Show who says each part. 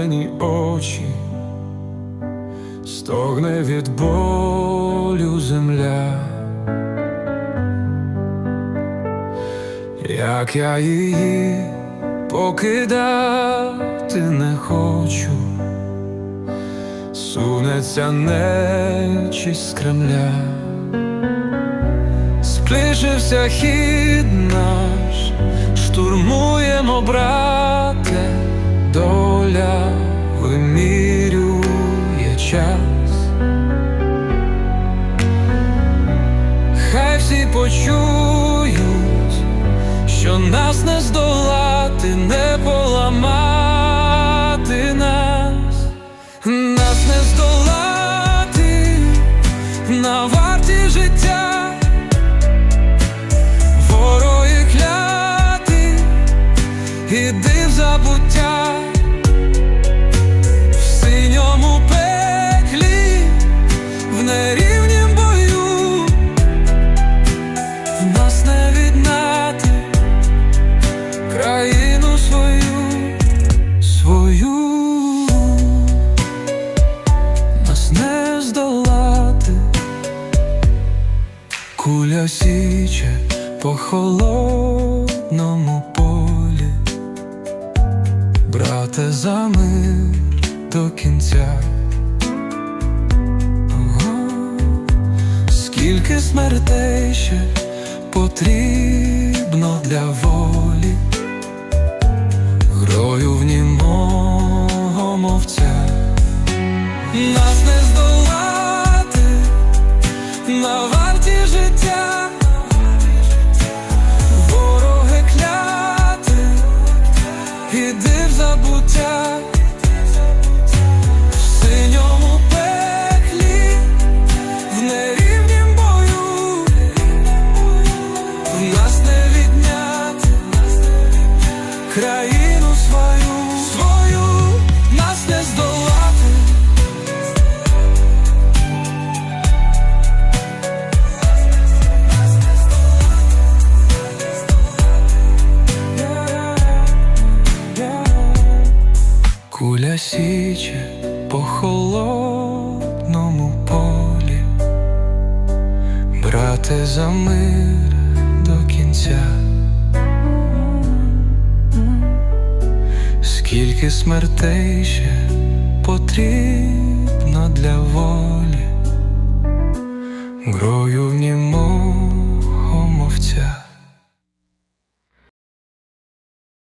Speaker 1: чорні очі, стогне від болю земля, як я її покидати не хочу, сунеться нечість з Кремля. Сплишився хід наш, вимірює час. Хай всі почують, що нас не здолати, не поламати нас, нас не здолати на варті життя. Вороги кляти, іди в забуття, Куля січе по холодному полі, брате, за мир до кінця. Ого, скільки смертей ще потрібно для волі, грою в німого мовця, нас не здолати країну свою, свою нас не здолати. Куля січе по холодному полі, брате, за мир до кінця. Скільки смертей